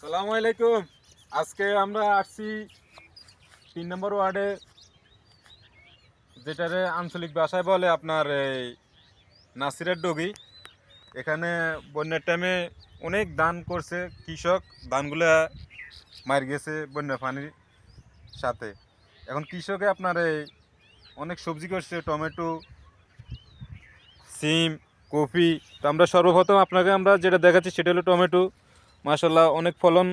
সালামু আলাইকুম। আজকে আমরা আসছি তিন নম্বর ওয়ার্ডে, যেটারে আঞ্চলিক ভাষায় বলে আপনার এই নাসিরের ডগি। এখানে বন্যার টাইমে অনেক দান করছে কৃষক, ধানগুলা মার গেছে বন্যা পানির সাথে। এখন কৃষকে আপনার এই অনেক সবজি করছে, টমেটো, সিম, কপি। তো আমরা সর্বপ্রথম আপনাকে আমরা যেটা দেখাচ্ছি সেটা হলো টমেটো। মাসাল্লাহ অনেক ফলন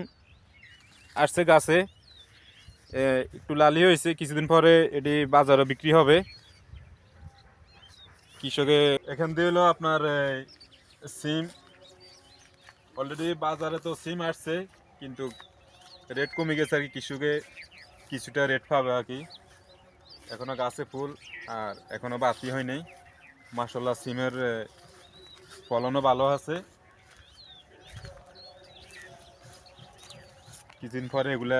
আসছে গাছে। একটু লালি হয়েছে, কিছুদিন পরে এটি বাজারে বিক্রি হবে। কৃষকে এখান দিয়ে হলো আপনার সিম। অলরেডি বাজারে তো সিম আসছে, কিন্তু রেট কমে গেছে আর কি। কৃষকে কিছুটা রেট পাবে আর কি। এখনও গাছে ফুল, আর এখনও বাতি হয়নি মাসাল্লাহ সিমের ফলনও ভালো আছে। কিছুদিন পরে এগুলা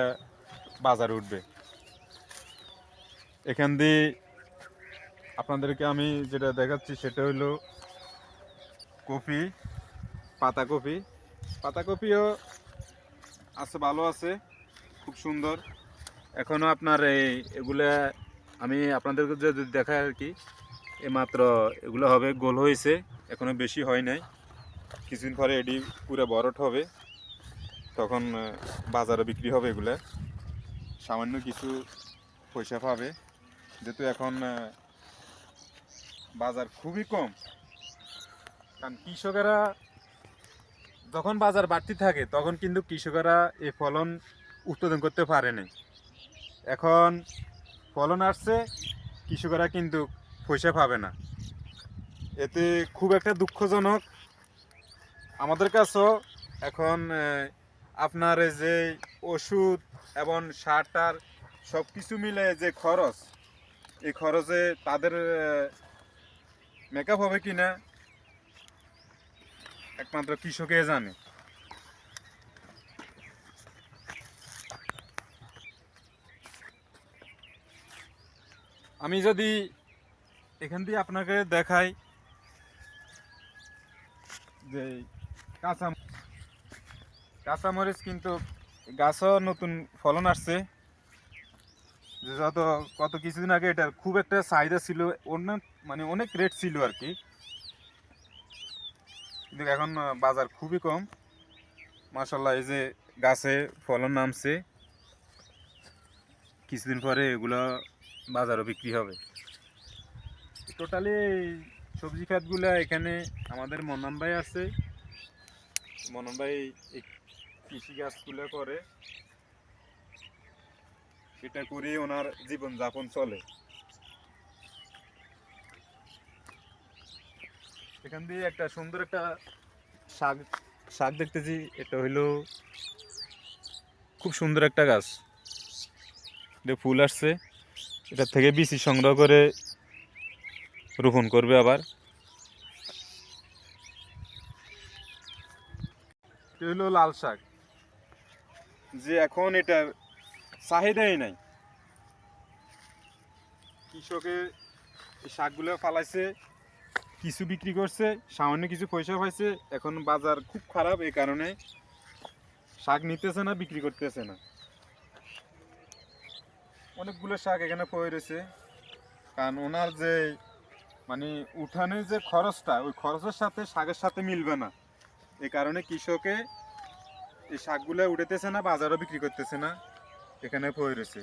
বাজারে উঠবে। এখান দিয়ে আপনাদেরকে আমি যেটা দেখাচ্ছি সেটা হলো কপি পাতাকপি পাতাকপিও আছে, ভালো আছে, খুব সুন্দর। এখনও আপনার এই এগুলা আমি আপনাদেরকে যদি দেখাই আর কি মাত্র এগুলো হবে, গোল হয়েছে, এখনও বেশি হয় নাই। কিছুদিন পরে এটি পুরো বরট হবে। তখন বাজারে বিক্রি হবে এগুলো। সামান্য কিছু পয়সা পাবে। যেহেতু এখন বাজার খুবই কম। কারণ কৃষকেরা যখন বাজার বাড়তি থাকে, তখন কিন্তু কৃষকেরা এই ফলন উৎপাদন করতে পারে না এখন ফলন আসছে, কৃষকেরা কিন্তু পয়সা পাবে না। এতে খুব একটা দুঃখজনক। আমাদের কাছেও এখন আপনার যে ওষুধ এবং সার টার সব কিছু মিলে যে খরচ, এই খরচে তাদের মেকআপ হবে কি না, একমাত্র কৃষকে জানে। আমি যদি এখান দিয়ে আপনাকে দেখাই যে কাঁচা কাঁচামরিচ কিন্তু গাছও নতুন ফলন আসছে। যে যত কত কিছুদিন আগে এটার খুব একটা চাহিদা ছিল, অন্য মানে অনেক রেট ছিল আর কি কিন্তু এখন বাজার খুবই কম। মাসাল্লাহ এই যে গাছে ফলন নামছে, কিছুদিন পরে এগুলো বাজারও বিক্রি হবে। টোটালি সবজি খাতগুলো এখানে আমাদের মন্নান ভাই আছে। মন্নান ভাই এই কৃষি গাছগুলো করে এটা করে ওনার জীবন যাপন চলে। এখান দিয়ে একটা সুন্দর একটা শাক শাক দেখতেছি, এটা হইল খুব সুন্দর একটা গাছ। এটা ফুল আসছে এটা থেকে বিচি সংগ্রহ করে রোপণ করবে আবার। এটা হলো লাল শাক। যে এখন এটার চাহিদাই নাই। কৃষকে এই শাকগুলো ফালাইছে, কিছু বিক্রি করছে, সামান্য কিছু পয়সা পাইছে, এখন বাজার খুব খারাপ এই কারণে শাক নিতেছে না, বিক্রি করতেছে না। অনেকগুলো শাক এখানে পড়ে রয়েছে। কারণ ওনার যে মানে উঠানের যে খরচটা, ওই খরচের সাথে শাকের সাথে মিলবে না। এ কারণে কৃষকে এই শাকগুলো উঠেতেছে না, বাজারও বিক্রি করতেছে না, এখানে পড়ে রয়েছে।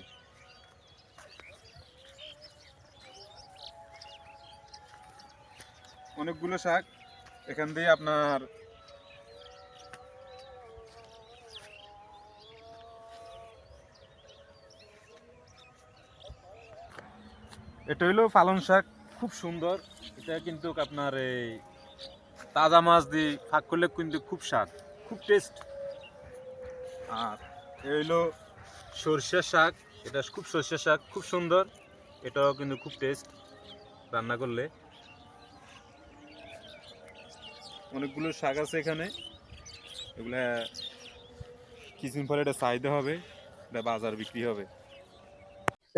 অনেকগুলো শাক এখান দিয়ে আপনার এটা হইল পালং শাক, খুব সুন্দর। এটা কিন্তু আপনার এই তাজা মাছ দিয়ে ফাঁক করলে কিন্তু খুব স্বাদ, খুব টেস্ট আর এ হইল সর্ষের শাক। এটা খুব সর্ষের শাক, খুব সুন্দর। এটাও কিন্তু খুব টেস্ট রান্না করলে। অনেকগুলো শাক আছে এখানে। এগুলা কিছুদিন পরে এটা চাহিদা হবে, এটা বাজার বিক্রি হবে।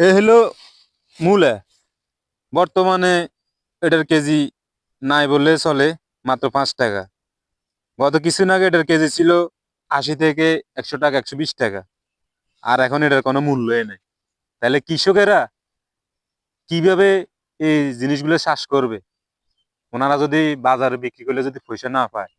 এ হলো মূলা। বর্তমানে এটার কেজি নাই বললে চলে, মাত্র পাঁচ টাকা। গত কিছুদিন আগে এটার কেজি ছিল আশি থেকে একশো টাকা, একশো বিশ টাকা। আর এখন এটার কোনো মূল্যই নেই। তাহলে কৃষকেরা কীভাবে এই জিনিসগুলো শ্বাস করবে? ওনারা যদি বাজারে বিক্রি করলে যদি পয়সা না পায়